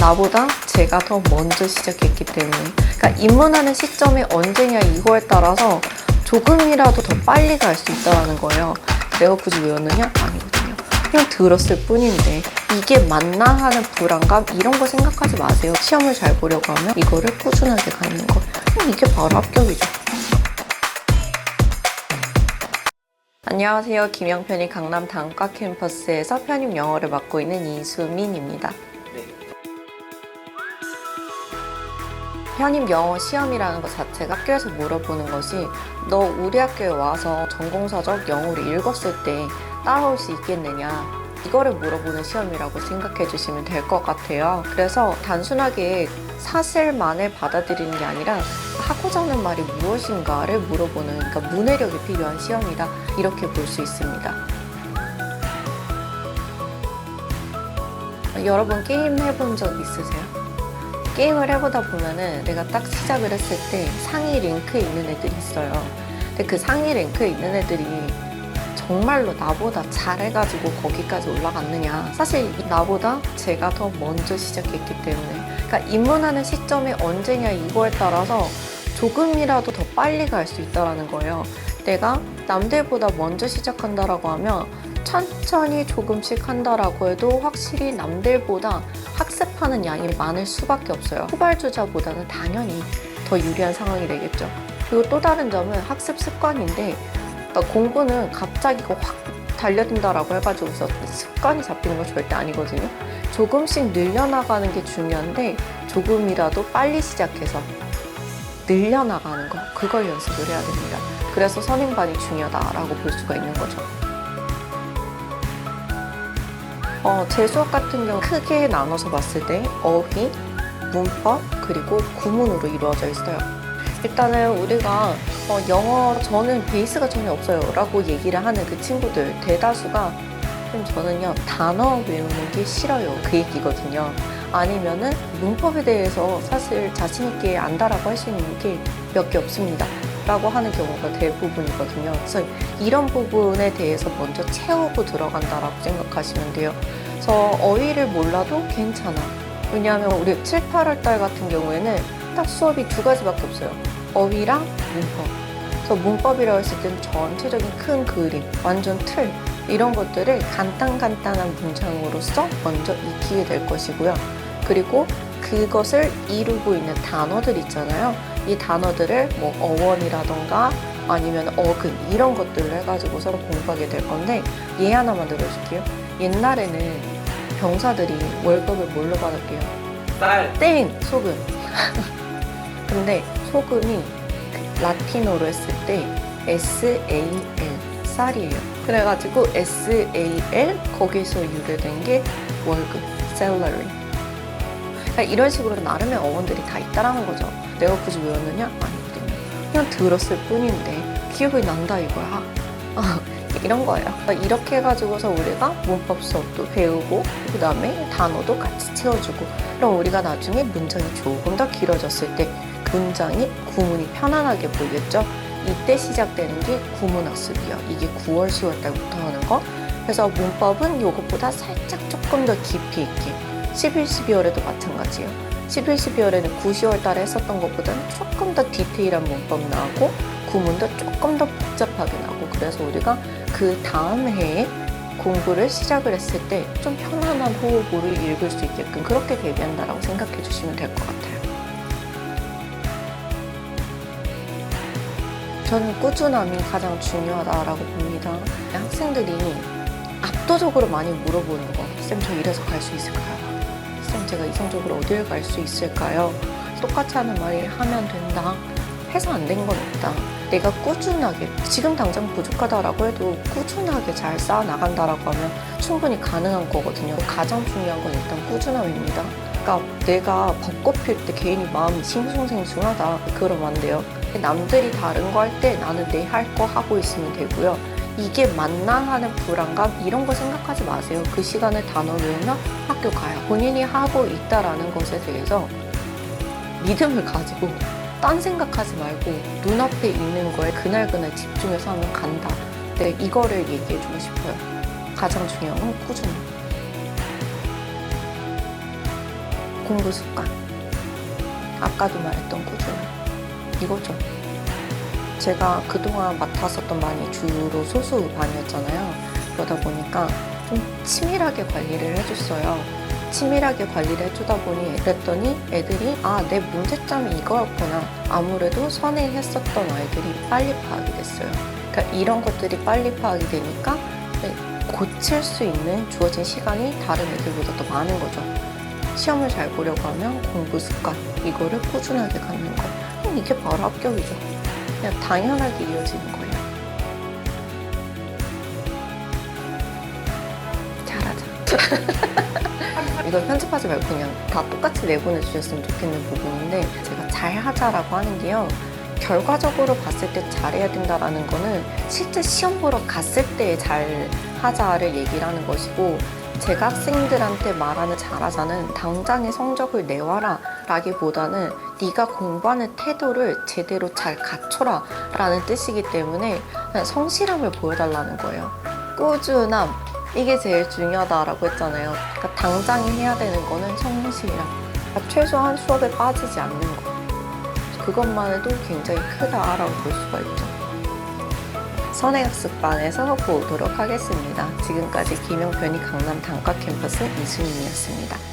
나보다 제가 더 먼저 시작했기 때문에 그러니까 입문하는 시점이 언제냐 이거에 따라서 조금이라도 더 빨리 갈 수 있다는 거예요. 내가 굳이 외웠느냐? 아니거든요. 그냥 들었을 뿐인데 이게 맞나 하는 불안감 이런 거 생각하지 마세요. 시험을 잘 보려고 하면 이거를 꾸준하게 갖는 거. 그냥 이게 바로 합격이죠. 안녕하세요. 김영편이 강남 단과 캠퍼스에서 편입 영어를 맡고 있는 이수민입니다. 편입 영어 시험이라는 것 자체가 학교에서 물어보는 것이 너 우리 학교에 와서 전공서적 영어를 읽었을 때 따라올 수 있겠느냐 이거를 물어보는 시험이라고 생각해 주시면 될 것 같아요. 그래서 단순하게 사실만을 받아들이는 게 아니라 하고자 하는 말이 무엇인가를 물어보는 그러니까 문해력이 필요한 시험이다 이렇게 볼 수 있습니다. 여러분 게임 해본 적 있으세요? 게임을 해보다 보면은 내가 딱 시작을 했을 때 상위 랭크에 있는 애들이 있어요. 근데 그 상위 랭크에 있는 애들이 정말로 나보다 잘해가지고 거기까지 올라갔느냐. 사실 나보다 제가 더 먼저 시작했기 때문에. 그러니까 입문하는 시점이 언제냐 이거에 따라서 조금이라도 더 빨리 갈 수 있다라는 거예요. 내가 남들보다 먼저 시작한다라고 하면 천천히 조금씩 한다라고 해도 확실히 남들보다 학습하는 양이 많을 수밖에 없어요. 후발주자보다는 당연히 더 유리한 상황이 되겠죠. 그리고 또 다른 점은 학습 습관인데 그러니까 공부는 갑자기 확 달려든다라고 해가지고서 습관이 잡히는 건 절대 아니거든요. 조금씩 늘려나가는 게 중요한데 조금이라도 빨리 시작해서 늘려나가는 거 그걸 연습을 해야 됩니다. 그래서 선행반이 중요하다라고 볼 수가 있는 거죠. 어, 제 수업 같은 경우 크게 나눠서 봤을 때 어휘, 문법, 그리고 구문으로 이루어져 있어요. 일단은 우리가 어, 영어 저는 베이스가 전혀 없어요 라고 얘기를 하는 그 친구들 대다수가 좀 저는요 단어 외우는 게 싫어요. 그 얘기거든요. 아니면은 문법에 대해서 사실 자신 있게 안다라고 할 수 있는 게 몇 개 없습니다. 라고 하는 경우가 대부분이거든요. 그래서 이런 부분에 대해서 먼저 채우고 들어간다라고 생각하시면 돼요 그래서 어휘를 몰라도 괜찮아 왜냐하면 우리 7, 8월 달 같은 경우에는 딱 수업이 두 가지밖에 없어요 어휘랑 문법 그래서 문법이라고 했을 때는 전체적인 큰 그림, 완전 틀 이런 것들을 간단간단한 문장으로서 먼저 익히게 될 것이고요. 그리고 그것을 이루고 있는 단어들 있잖아요. 이 단어들을 뭐 어원이라던가 아니면 어근 이런 것들을 해가지고 서로 공부하게 될 건데 예 하나 만 들어줄게요. 옛날에는 병사들이 월급을 뭘로 받았게요? 쌀 땡! 소금. 근데 소금이 그 라틴어로 했을 때 S-A-L 쌀이에요. 그래가지고 S-A-L 거기서 유래된 게 월급, salary. 그러니까 이런 식으로 나름의 어원들이 다 있다라는 거죠. 내가 굳이 외웠느냐? 아니거든요. 그냥 들었을 뿐인데 기억이 난다 이거야. 어, 이런 거예요. 이렇게 해가지고서 우리가 문법 수업도 배우고 그 다음에 단어도 같이 채워주고 그럼 우리가 나중에 문장이 조금 더 길어졌을 때 문장이 구문이 편안하게 보이겠죠? 이때 시작되는 게 구문 학습이요. 이게 9월, 10월 달부터 하는 거. 그래서 문법은 이것보다 살짝 조금 더 깊이 있게. 11, 12월에도 마찬가지예요. 11, 12월에는 9, 10월 달에 했었던 것보다는 조금 더 디테일한 문법 나오고 구문도 조금 더 복잡하게 나오고 그래서 우리가 그 다음 해에 공부를 시작을 했을 때 좀 편안한 호흡으로 읽을 수 있게끔 그렇게 대비한다라고 생각해 주시면 될 것 같아요. 저는 꾸준함이 가장 중요하다라고 봅니다. 학생들이 압도적으로 많이 물어보는 거. 쌤, 저 이래서 갈 수 있을까요? 쌤, 제가 이성적으로 어딜 갈수 있을까요? 똑같이 하는 말이 하면 된다. 해서 안 된 건 없다. 내가 꾸준하게, 지금 당장 부족하다라고 해도 꾸준하게 잘 쌓아 나간다라고 하면 충분히 가능한 거거든요. 가장 중요한 건 일단 꾸준함입니다. 그러니까 내가 벚꽃 필때 괜히 마음이 싱숭생숭하다. 그러면 안 돼요. 남들이 다른 거 할 때 나는 내 할 거 하고 있으면 되고요. 이게 맞나 하는 불안감 이런 거 생각하지 마세요. 그 시간에 단어 외우면 학교 가요. 본인이 하고 있다라는 것에 대해서 믿음을 가지고 딴 생각하지 말고 눈앞에 있는 거에 그날그날 집중해서 하면 간다. 네, 이거를 얘기해 주고 싶어요. 가장 중요한 건 꾸준함. 공부 습관. 아까도 말했던 꾸준함. 이거죠. 제가 그동안 맡았었던 반이 주로 소수 반이었잖아요. 그러다 보니까 좀 치밀하게 관리를 해줬어요. 치밀하게 관리를 해주다 보니 그랬더니 애들이 아 내 문제점이 이거였구나. 아무래도 선행했었던 아이들이 빨리 파악이 됐어요. 그러니까 이런 것들이 빨리 파악이 되니까 네, 고칠 수 있는 주어진 시간이 다른 애들보다 더 많은 거죠. 시험을 잘 보려고 하면 공부 습관 이거를 꾸준하게 갖는 거 그럼 이게 바로 합격이죠. 그냥 당연하게 이어지는 거예요. 잘하자 이걸 편집하지 말고 그냥 다 똑같이 내보내 주셨으면 좋겠는 부분인데 제가 잘하자라고 하는 게요. 결과적으로 봤을 때 잘해야 된다라는 거는 실제 시험 보러 갔을 때 잘하자를 얘기를 하는 것이고 제가 학생들한테 말하는 잘하자는 당장의 성적을 내와라 라기보다는 네가 공부하는 태도를 제대로 잘 갖춰라 라는 뜻이기 때문에 성실함을 보여달라는 거예요. 꾸준함, 이게 제일 중요하다라고 했잖아요. 그러니까 당장에 해야 되는 거는 성실함. 그러니까 최소한 수업에 빠지지 않는 거. 그것만 해도 굉장히 크다라고 볼 수가 있죠. 선행학습반에서 보도록 하겠습니다. 지금까지 김영편이 강남 단과 캠퍼스 이수민이었습니다.